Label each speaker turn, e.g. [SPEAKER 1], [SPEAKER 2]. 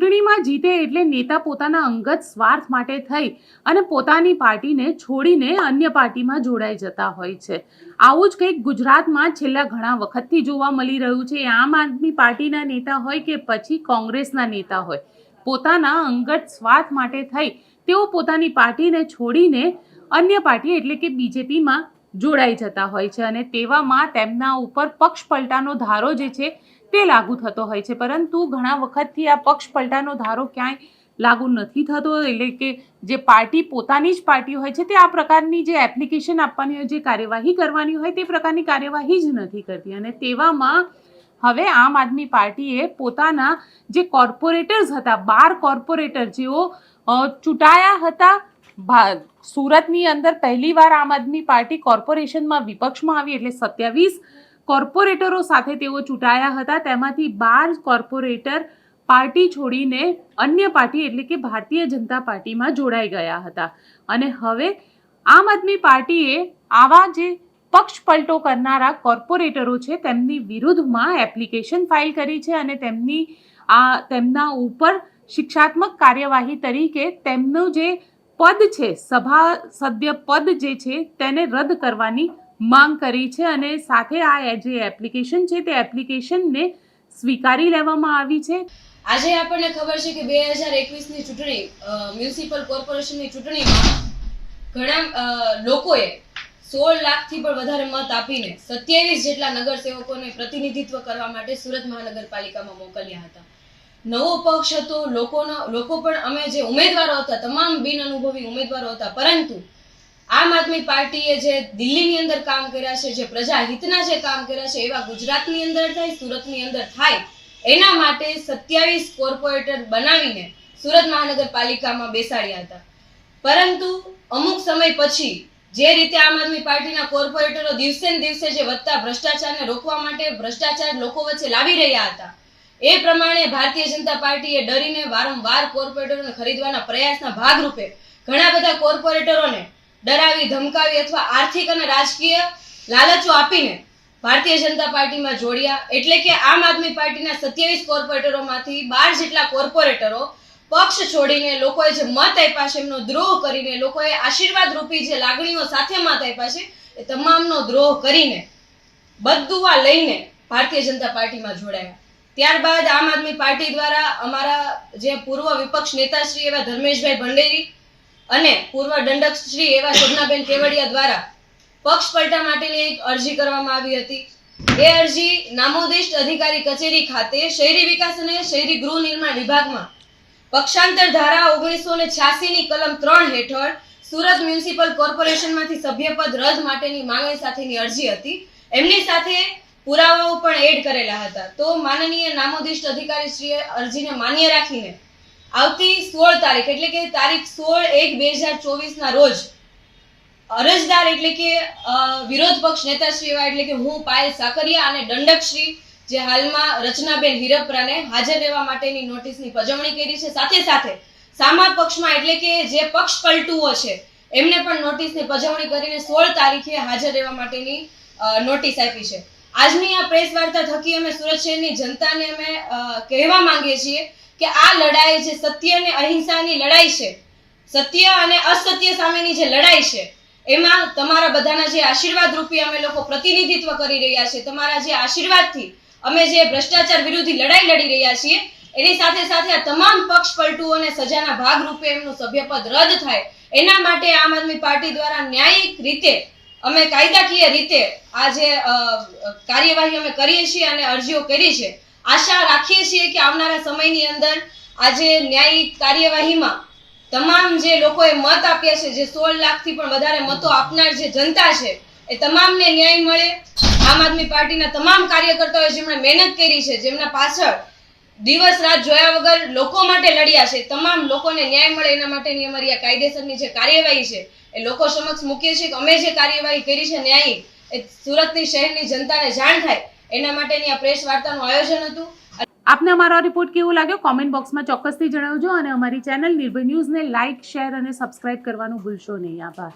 [SPEAKER 1] ચૂંટણીમાં જીતે એટલે નેતા પોતાના અંગત સ્વાર્થ માટે થઈ અને પોતાની પાર્ટીને છોડીને અન્ય પાર્ટીમાં જોડાઈ જતા હોય છે. આવું જ કંઈક ગુજરાતમાં છેલ્લા ઘણા વખતથી જોવા મળી રહ્યું છે. આમ આદમી પાર્ટીના નેતા હોય કે પછી કોંગ્રેસના નેતા હોય, પોતાના અંગત સ્વાર્થ માટે થઈ, તેઓ પોતાની પાર્ટીને છોડીને અન્ય પાર્ટી એટલે કે બીજેપીમાં જોડાઈ જતા હોય છે અને તેવામાં તેમના ઉપર પક્ષ પલટાનો ધારો જે છે તે લાગુ થતો હોય છે. પરંતુ ઘણા વખતથી આ પક્ષ પલટાનો ધારો ક્યાંય લાગુ નથી થતો. એટલે કે જે પાર્ટી, પોતાની જ પાર્ટી હોય છે, તે આ પ્રકારની જે એપ્લિકેશન આપવાની હોય, જે કાર્યવાહી કરવાની હોય, તે પ્રકારની કાર્યવાહી જ નથી કરતી. અને તેવામાં હવે આમ આદમી પાર્ટીએ પોતાના જે કોર્પોરેટર્સ હતા, બાર કોર્પોરેટર જેઓ ચૂંટાયા હતા. સુરતની અંદર પહેલીવાર આમ આદમી પાર્ટી કોર્પોરેશનમાં વિપક્ષમાં આવી. એટલે સત્યાવીસ કોર્પોરેટરો સાથે તેઓ ચૂંટાયા હતા. તેમાંથી બાર કોર્પોરેટર પાર્ટી છોડીને અન્ય પાર્ટી એટલે કે ભારતીય જનતા પાર્ટીમાં જોડાઈ ગયા હતા. અને હવે આમ આદમી પાર્ટીએ આવા જે પક્ષ પલટો કરનારા કોર્પોરેટરો છે, તેમની વિરુદ્ધમાં એપ્લિકેશન ફાઇલ કરી છે અને તેમની આ તેમના ઉપર શિક્ષાત્મક કાર્યવાહી તરીકે તેમનું જે પદ છે, સભા સભ્ય પદ જે છે, તેને રદ કરવાની માંગ કરી છે અને સાથે આ જે એપ્લિકેશન છે તે એપ્લિકેશનને સ્વીકારી લેવામાં આવી છે.
[SPEAKER 2] આજે આપણને ખબર છે કે બે હજાર એકવીસની ચૂંટણી મ્યુનિસિપલ કોર્પોરેશનની ચૂંટણીમાં ઘણા લોકોએ સોળ લાખથી પણ વધારે મત આપીને સત્યાવીસ જેટલા નગરસેવકોને પ્રતિનિધિત્વ કરવા માટે સુરત મહાનગરપાલિકામાં મોકલ્યા હતા. નવો પક્ષ હતો, લોકોનો, લોકો પણ અમે જે ઉમેદવારો હતા, તમામ બિન અનુભવી ઉમેદવારો હતા, પરંતુ આમ આદમી પાર્ટીએ જે દિલ્હીની અંદર કામ કર્યા છે, જે પ્રજા હિતના જે કામ કર્યા છે, એવા ગુજરાતની અંદર થાય, સુરતની અંદર થાય, એના માટે સત્યાવીસ કોર્પોરેટર બનાવીને સુરત મહાનગરપાલિકામાં બેસાડ્યા હતા. પરંતુ અમુક સમય પછી જે રીતે આમ આદમી પાર્ટીના કોર્પોરેટરો દિવસે ને દિવસે જે વધતા ભ્રષ્ટાચારને રોકવા માટે ભ્રષ્ટાચાર લોકો વચ્ચે લાવી રહ્યા હતા, એ પ્રમાણે ભારતીય જનતા પાર્ટીએ ડરીને વારંવાર કોર્પોરેટરોને ખરીદવાના પ્રયાસના ભાગરૂપે ઘણા બધા કોર્પોરેટરોને ડરાવી, ધમકાવી અથવા આર્થિક અને રાજકીય લાલચો આપીને ભારતીય જનતા પાર્ટીમાં જોડ્યા. એટલે કે આમ આદમી પાર્ટીના સત્યાવીસ કોર્પોરેટરોમાંથી બાર જેટલા કોર્પોરેટરો પક્ષ છોડીને લોકોએ જે મત આપ્યા છે, એમનો દ્રોહ કરીને લોકોએ આશીર્વાદ રૂપી જે લાગણીઓ સાથે મત આપ્યા છે, એ તમામનો દ્રોહ કરીને બદુઆ લઈને ભારતીય જનતા પાર્ટીમાં જોડાયા. ત્યારબાદ આમ આદમી પાર્ટી દ્વારા અમારા જે પૂર્વ વિપક્ષ નેતાશ્રી એવા ધર્મેશભાઈ ભંડેરી અને પૂર્વ દંડક શ્રી એવા શોભનાબેન કેવડિયા દ્વારા પક્ષ પલટા માટેની એક અરજી કરવામાં આવી હતી. એ અરજી નામોદિષ્ટ અધિકારી કચેરી ખાતે શહેરી વિકાસ અને શહેરી ગૃહ નિર્માણ વિભાગમાં પક્ષાંતર ધારા ઓગણીસો ને ની કલમ ત્રણ હેઠળ સુરત મ્યુનિસિપલ કોર્પોરેશનમાંથી સભ્યપદ રદ માટેની માંગણી સાથેની અરજી હતી. એમની સાથે પુરાવાઓ પણ એડ કરેલા હતા. તો માનનીય નામોદિષ્ટ અધિકારી શ્રીએ અરજીને માન્ય રાખીને આવતી સોળ તારીખ, એટલે કે તારીખ સોળ એક બે હજાર ચોવીસ ના રોજ અરજદાર એટલે કે વિરોધ પક્ષ નેતાશ્રી એવા એટલે કે હું, પાયલ સાકરિયા અને દંડકશ્રી જે હાલમાં રચનાબેન હિરપરાને હાજર રહેવા માટેની નોટિસની પજવણી કરી છે. સાથે સાથે સામા પક્ષમાં એટલે કે જે પક્ષ પલટુઓ છે, એમને પણ નોટિસની પજવણી કરીને સોળ તારીખે હાજર રહેવા માટેની નોટિસ આપી છે. આજની આ પ્રેસ વાર્તા થકી અમે સુરત શહેરની જનતાને અમે કહેવા માંગીએ છીએ કે આ લડાઈ જે સત્ય અને અહિંસાની લડાઈ છે. સત્ય અને અસત્ય સામેની જે લડાઈ છે, એમાં તમારા બધાના જે આશીર્વાદ રૂપી અમે લોકો પ્રતિનિધિત્વ કરી રહ્યા છીએ. તમારા જે આશીર્વાદથી અમે જે ભ્રષ્ટાચાર વિરોધી લડાઈ લડી રહ્યા છીએ, એની સાથે સાથે આ તમામ પક્ષ પલટુઓને સજાના ભાગ રૂપે એમનું સભ્યપદ રદ થાય. એના માટે આમ આદમી પાર્ટી દ્વારા ન્યાયિક રીતે, અમે કાયદાકીય રીતે આ જે કાર્યવાહી અમે કરીએ છીએ અને અરજીઓ કરી છે આશા રાખીએ છીએ કે આવનારા સમયની અંદર આજે ન્યાયિક કાર્યવાહીમાં તમામ જે લોકોએ મત આપ્યા છે, જે સોળ લાખથી પણ વધારે મતો આપનાર જે જનતા છે, એ તમામને ન્યાય મળે. આમ આદમી પાર્ટીના તમામ કાર્યકર્તાઓએ જેમણે મહેનત કરી છે, જેમના પાછળ દિવસ રાત જોયા વગર લોકો માટે લડ્યા છે, તમામ લોકોને ન્યાય મળે એના માટેની અમારી આ કાયદેસરની જે કાર્યવાહી છે, એ લોકો સમક્ષ મૂકીએ છીએ કે અમે જે કાર્યવાહી કરી છે ન્યાયિક, એ સુરતની શહેરની જનતાને જાણ થાય. એના માટેની આ પ્રેસ વાર્તાનું આયોજન હતું.
[SPEAKER 1] આપને અમારો રિપોર્ટ કેવો લાગ્યો? કોમેન્ટ બોક્સમાં ચોક્કસથી જણાવજો અને અમારી ચેનલ નિર્ભય ન્યૂઝને લાઇક શેર અને સબસ્ક્રાઇબ કરવાનું ભૂલશો નહીં. આભાર.